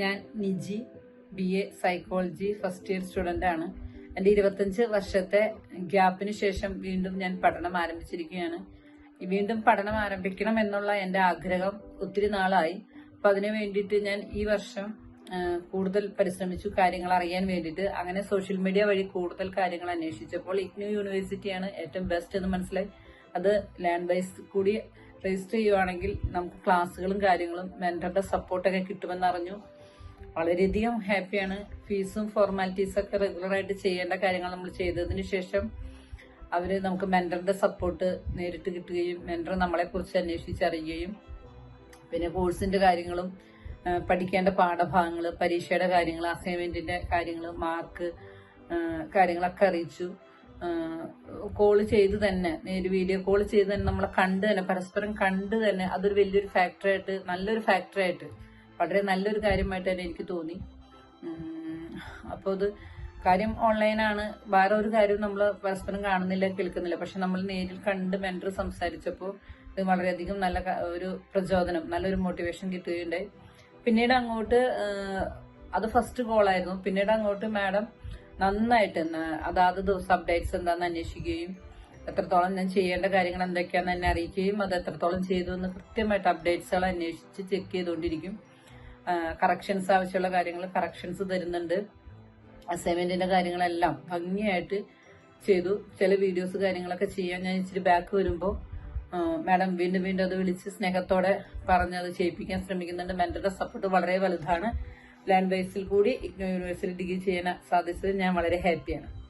ഞാൻ Niji B A psychology first year student ആണ്. എന്റെ ഇരുപത്തഞ്ച് വർഷത്തെ ഗ്യാപ്പിന് ശേഷം വീണ്ടും ഞാൻ പഠനം ആരംഭിച്ചിരിക്കുകയാണ്. വീണ്ടും പഠനം ആരംഭിക്കണം എന്നുള്ള എന്റെ ആഗ്രഹം ഒത്തിരി നാളായി. അപ്പം അതിനു വേണ്ടിയിട്ട് ഞാൻ ഈ വർഷം കൂടുതൽ പരിശ്രമിച്ചു കാര്യങ്ങൾ അറിയാൻ വേണ്ടിയിട്ട്. അങ്ങനെ സോഷ്യൽ മീഡിയ വഴി കൂടുതൽ കാര്യങ്ങൾ അന്വേഷിച്ചപ്പോൾ ഇഗ്നു യൂണിവേഴ്സിറ്റിയാണ് ഏറ്റവും ബെസ്റ്റ് എന്ന് മനസ്സിലായി. അത് ലാൻഡ് ബൈസ് കൂടി രജിസ്റ്റർ ചെയ്യുവാണെങ്കിൽ നമുക്ക് ക്ലാസ്സുകളും കാര്യങ്ങളും മെന്ററുടെ സപ്പോർട്ടൊക്കെ കിട്ടുമെന്ന് അറിഞ്ഞു. വളരെയധികം ഹാപ്പിയാണ്. ഫീസും ഫോർമാലിറ്റീസും ഒക്കെ റെഗുലർ ആയിട്ട് ചെയ്യേണ്ട കാര്യങ്ങൾ നമ്മൾ ചെയ്തതിന് ശേഷം അവർ നമുക്ക് മെന്ററുടെ സപ്പോർട്ട് നേരിട്ട് കിട്ടുകയും മെന്റർ നമ്മളെ കുറിച്ച് അന്വേഷിച്ചറിയുകയും പിന്നെ കോഴ്സിന്റെ കാര്യങ്ങളും പഠിക്കേണ്ട പാഠഭാഗങ്ങൾ പരീക്ഷയുടെ കാര്യങ്ങൾ അസൈൻമെന്റിന്റെ കാര്യങ്ങൾ മാർക്ക് കാര്യങ്ങളൊക്കെ അറിയിച്ചു. കോൾ ചെയ്ത് തന്നെ നേര് വീഡിയോ കോൾ ചെയ്ത് തന്നെ നമ്മളെ കണ്ട് തന്നെ പരസ്പരം കണ്ട് തന്നെ അതൊരു വലിയൊരു ഫാക്ടറായിട്ട് നല്ലൊരു ഫാക്ടറായിട്ട് വളരെ നല്ലൊരു കാര്യമായിട്ട് തന്നെ എനിക്ക് തോന്നി. അപ്പോൾ അത് കാര്യം ഓൺലൈനാണ് വേറെ ഒരു കാര്യവും നമ്മൾ പരസ്പരം കാണുന്നില്ല കേൾക്കുന്നില്ല. പക്ഷെ നമ്മൾ നേരിൽ കണ്ട് മെന്റർ സംസാരിച്ചപ്പോൾ ഇത് വളരെയധികം നല്ല ഒരു പ്രചോദനം നല്ലൊരു മോട്ടിവേഷൻ കിട്ടുകയുണ്ടായി. പിന്നീട് അങ്ങോട്ട് അത് ഫസ്റ്റ് കോളായിരുന്നു പിന്നീട് അങ്ങോട്ട് മാഡം നന്നായിട്ട് അതാത് ദിവസം അപ്ഡേറ്റ്സ് എന്താണെന്ന് അന്വേഷിക്കുകയും എത്രത്തോളം ഞാൻ ചെയ്യേണ്ട കാര്യങ്ങൾ എന്തൊക്കെയാണെന്ന് എന്നെ അറിയിക്കുകയും അത് എത്രത്തോളം ചെയ്തു എന്ന് കൃത്യമായിട്ട് അപ്ഡേറ്റ്സുകൾ അന്വേഷിച്ച് ചെക്ക് ചെയ്തുകൊണ്ടിരിക്കും. കറക്ഷൻസ് ആവശ്യമുള്ള കാര്യങ്ങൾ കറക്ഷൻസ് തരുന്നുണ്ട്. അസൈൻമെന്റിന്റെ കാര്യങ്ങളെല്ലാം ഭംഗിയായിട്ട് ചെയ്തു. ചില വീഡിയോസ് കാര്യങ്ങളൊക്കെ ചെയ്യാൻ ഞാൻ ഇച്ചിരി ബാക്ക് വരുമ്പോൾ മാഡം വീണ്ടും വീണ്ടും അത് വിളിച്ച് സ്നേഹത്തോടെ പറഞ്ഞ് അത് ചെയ്യിപ്പിക്കാൻ ശ്രമിക്കുന്നുണ്ട്. മെന്ററുടെ സപ്പോർട്ട് വളരെ വലുതാണ്. ലാൻഡ് ബേസിൽ കൂടി ഇഗ്നോ യൂണിവേഴ്സിറ്റി ഡിഗ്രി ചെയ്യാൻ സാധിച്ചത് ഞാൻ വളരെ ഹാപ്പിയാണ്